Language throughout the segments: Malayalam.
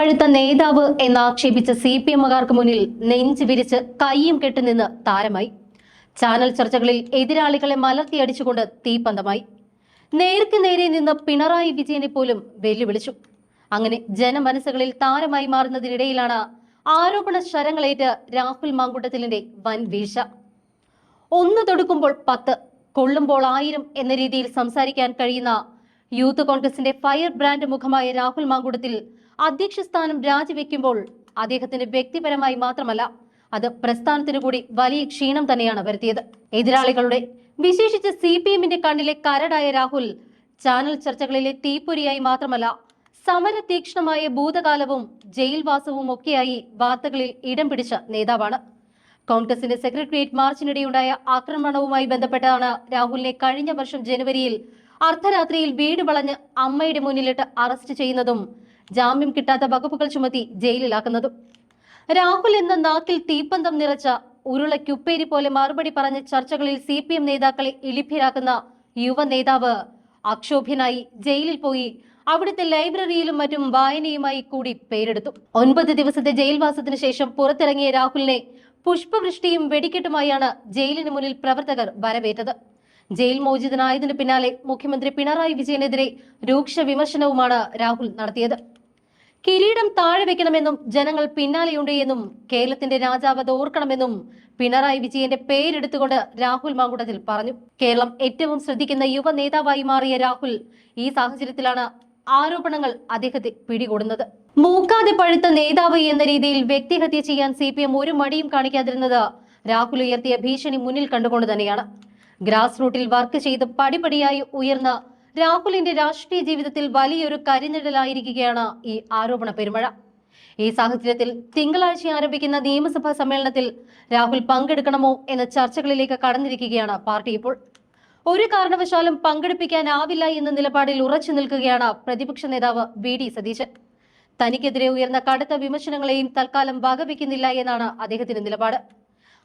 പഴുത്ത നേതാവ് എന്നാക്ഷേപിച്ച സി പി എമ്മുകാർക്ക് മുന്നിൽ നെഞ്ചു വിരിച്ച് കയ്യും കെട്ടുനിന്ന് താരമായി. ചാനൽ ചർച്ചകളിൽ എതിരാളികളെ മലർത്തിയടിച്ചുകൊണ്ട് തീപ്പന്തമായി നേർക്ക് നേരെ നിന്ന് പിണറായി വിജയനെ പോലും വെല്ലുവിളിച്ചു. അങ്ങനെ ജനമനസ്സുകളിൽ താരമായി മാറുന്നതിനിടയിലാണ് ആരോപണ ശരങ്ങളേറ്റ് രാഹുൽ മാങ്കുട്ടത്തിലിന്റെ വൻ വീഴ്ച. ഒന്ന് തൊടുക്കുമ്പോൾ പത്ത് കൊള്ളുമ്പോൾ ആയിരം എന്ന രീതിയിൽ സംസാരിക്കാൻ കഴിയുന്ന യൂത്ത് കോൺഗ്രസിന്റെ ഫയർ ബ്രാൻഡ് മുഖമായ രാഹുൽ മാങ്കുടത്തിൽ അധ്യക്ഷ സ്ഥാനം രാജിവെക്കുമ്പോൾ അദ്ദേഹത്തിന് വ്യക്തിപരമായി മാത്രമല്ല അത് പ്രസ്ഥാനത്തിന് കൂടി വലിയ ക്ഷീണം തന്നെയാണ് വരുത്തിയത്. എതിരാളികളുടെ വിശേഷിച്ച് സി പി എമ്മിന്റെ കണ്ണിലെ കരടായ രാഹുൽ ചാനൽ ചർച്ചകളിലെ തീപ്പൊരിയായി മാത്രമല്ല സമര തീക്ഷ്ണമായ ഭൂതകാലവും ജയിൽവാസവും ഒക്കെയായി വാർത്തകളിൽ ഇടം പിടിച്ച നേതാവാണ്. കോൺഗ്രസിന്റെ സെക്രട്ടേറിയറ്റ് മാർച്ചിനിടെയുണ്ടായ ആക്രമണവുമായി ബന്ധപ്പെട്ടാണ് രാഹുലിനെ കഴിഞ്ഞ വർഷം ജനുവരിയിൽ അർദ്ധരാത്രിയിൽ വീട് വളഞ്ഞ് അമ്മയുടെ മുന്നിലിട്ട് അറസ്റ്റ് ചെയ്യുന്നതും ജാമ്യം കിട്ടാത്ത വകുപ്പുകൾ ചുമത്തി ജയിലിലാക്കുന്നതും. രാഹുൽ എന്ന നാക്കിൽ തീപ്പന്തം നിറച്ച ഉരുളയ്ക്കുപ്പേരി പോലെ മറുപടി പറഞ്ഞ ചർച്ചകളിൽ സി പി എം നേതാക്കളെ ഇളിഭ്യരാക്കുന്ന യുവ നേതാവ് അക്ഷോഭ്യനായി ജയിലിൽ പോയി അവിടുത്തെ ലൈബ്രറിയിലും മറ്റും വായനയുമായി കൂടി പേരെടുത്തു. ഒൻപത് ദിവസത്തെ ജയിൽവാസത്തിന് ശേഷം പുറത്തിറങ്ങിയ രാഹുലിനെ പുഷ്പവൃഷ്ടിയും വെടിക്കെട്ടുമായാണ് ജയിലിന് മുന്നിൽ പ്രവർത്തകർ വരവേറ്റത്. ജയിൽ മോചിതനായതിനു പിന്നാലെ മുഖ്യമന്ത്രി പിണറായി വിജയനെതിരെ രൂക്ഷ വിമർശനവുമാണ് രാഹുൽ നടത്തിയത്. കിരീടം താഴെ വെക്കണമെന്നും ജനങ്ങൾ പിന്നാലെയുണ്ട് എന്നും കേരളത്തിന്റെ രാജാവ് ഓർക്കണമെന്നും പിണറായി വിജയന്റെ പേരെടുത്തുകൊണ്ട് രാഹുൽ മാങ്കുടത്തിൽ പറഞ്ഞു. കേരളം ഏറ്റവും ശ്രദ്ധിക്കുന്ന യുവ നേതാവായി മാറിയ രാഹുൽ ഈ സാഹചര്യത്തിലാണ് ആരോപണങ്ങൾ അദ്ദേഹത്തെ പിടികൂടുന്നത്. മൂക്കാതെ പഴുത്ത നേതാവ് എന്ന രീതിയിൽ വ്യക്തിഹത്യ ചെയ്യാൻ സി ഒരു മടിയും കാണിക്കാതിരുന്നത് രാഹുൽ ഉയർത്തിയ ഭീഷണി മുന്നിൽ കണ്ടുകൊണ്ട് തന്നെയാണ്. ഗ്രാസ് റൂട്ടിൽ വർക്ക് ചെയ്ത് പടിപടിയായി ഉയർന്ന രാഹുലിന്റെ രാഷ്ട്രീയ ജീവിതത്തിൽ വലിയൊരു കരിനിഴലായിരിക്കുകയാണ് ഈ ആരോപണ പെരുമഴ. ഈ സാഹചര്യത്തിൽ തിങ്കളാഴ്ച ആരംഭിക്കുന്ന നിയമസഭാ സമ്മേളനത്തിൽ രാഹുൽ പങ്കെടുക്കണമോ എന്ന ചർച്ചകളിലേക്ക് കടന്നിരിക്കുകയാണ് പാർട്ടി ഇപ്പോൾ. ഒരു കാരണവശാലും പങ്കെടുപ്പിക്കാനാവില്ല എന്ന നിലപാടിൽ ഉറച്ചു നിൽക്കുകയാണ് പ്രതിപക്ഷ നേതാവ് വി ഡി സതീശൻ. തനിക്കെതിരെ ഉയർന്ന കടുത്ത വിമർശനങ്ങളെയും തൽക്കാലം വകവയ്ക്കുന്നില്ല എന്നാണ് അദ്ദേഹത്തിന്റെ നിലപാട്.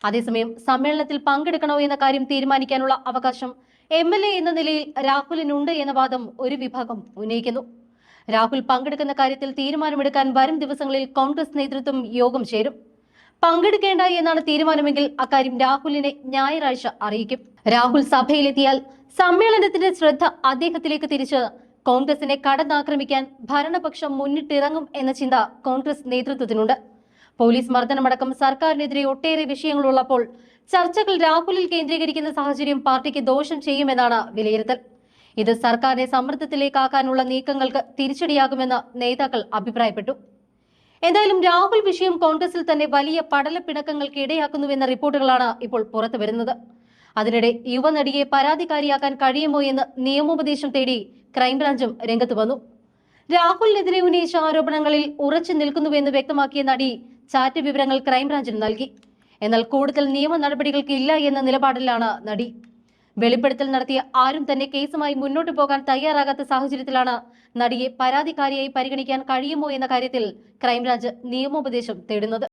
അതേസമയം സമ്മേളനത്തിൽ പങ്കെടുക്കണോ എന്ന കാര്യം തീരുമാനിക്കാനുള്ള അവകാശം എം എൽ എ എന്ന നിലയിൽ രാഹുലിനുണ്ട് എന്ന വാദം ഒരു വിഭാഗം ഉന്നയിക്കുന്നു. രാഹുൽ പങ്കെടുക്കുന്ന കാര്യത്തിൽ തീരുമാനമെടുക്കാൻ വരും ദിവസങ്ങളിൽ കോൺഗ്രസ് നേതൃത്വം യോഗം ചേരും. പങ്കെടുക്കേണ്ട എന്നാണ് തീരുമാനമെങ്കിൽ അക്കാര്യം രാഹുലിനെ ഞായറാഴ്ച അറിയിക്കും. രാഹുൽ സഭയിലെത്തിയാൽ സമ്മേളനത്തിന്റെ ശ്രദ്ധ അദ്ദേഹത്തിലേക്ക് തിരിച്ച് കോൺഗ്രസിനെ കടന്നാക്രമിക്കാൻ ഭരണപക്ഷം മുന്നിട്ടിറങ്ങും എന്ന ചിന്ത കോൺഗ്രസ് നേതൃത്വത്തിനുണ്ട്. പോലീസ് മർദ്ദനമടക്കം സർക്കാരിനെതിരെ ഒട്ടേറെ വിഷയങ്ങളുള്ളപ്പോൾ ചർച്ചകൾ രാഹുലിൽ കേന്ദ്രീകരിക്കുന്ന സാഹചര്യം പാർട്ടിക്ക് ദോഷം ചെയ്യുമെന്നാണ് വിലയിരുത്തൽ. ഇത് സർക്കാരിനെ സമ്മർദ്ദത്തിലേക്കാക്കാനുള്ള നീക്കങ്ങൾക്ക് തിരിച്ചടിയാകുമെന്ന് നേതാക്കൾ അഭിപ്രായപ്പെട്ടു. എന്തായാലും രാഹുൽ വിഷയം കോൺഗ്രസിൽ തന്നെ വലിയ പടലപ്പിണക്കങ്ങൾക്ക് ഇടയാക്കുന്നുവെന്ന റിപ്പോർട്ടുകളാണ് ഇപ്പോൾ പുറത്തു വരുന്നത്. അതിനിടെ യുവനടിയെ പരാതിക്കാരിയാക്കാൻ കഴിയുമോ എന്ന് നിയമോപദേശം തേടി ക്രൈംബ്രാഞ്ചും രംഗത്ത് വന്നു. രാഹുലിനെതിരെ ഉന്നയിച്ച ആരോപണങ്ങളിൽ ഉറച്ചു നിൽക്കുന്നുവെന്ന് വ്യക്തമാക്കിയ നടി ചാറ്റ് വിവരങ്ങൾ ക്രൈംബ്രാഞ്ചിന് നൽകി. എന്നാൽ കൂടുതൽ നിയമ നടപടികൾക്ക് ഇല്ല എന്ന നിലപാടിലാണ് നടി. വെളിപ്പെടുത്തൽ നടത്തിയ ആരും തന്നെ കേസുമായി മുന്നോട്ട് പോകാൻ തയ്യാറാകാത്ത സാഹചര്യത്തിലാണ് നടിയെ പരാതിക്കാരിയായി പരിഗണിക്കാൻ കഴിയുമോ എന്ന കാര്യത്തിൽ ക്രൈംബ്രാഞ്ച് നിയമോപദേശം തേടുന്നത്.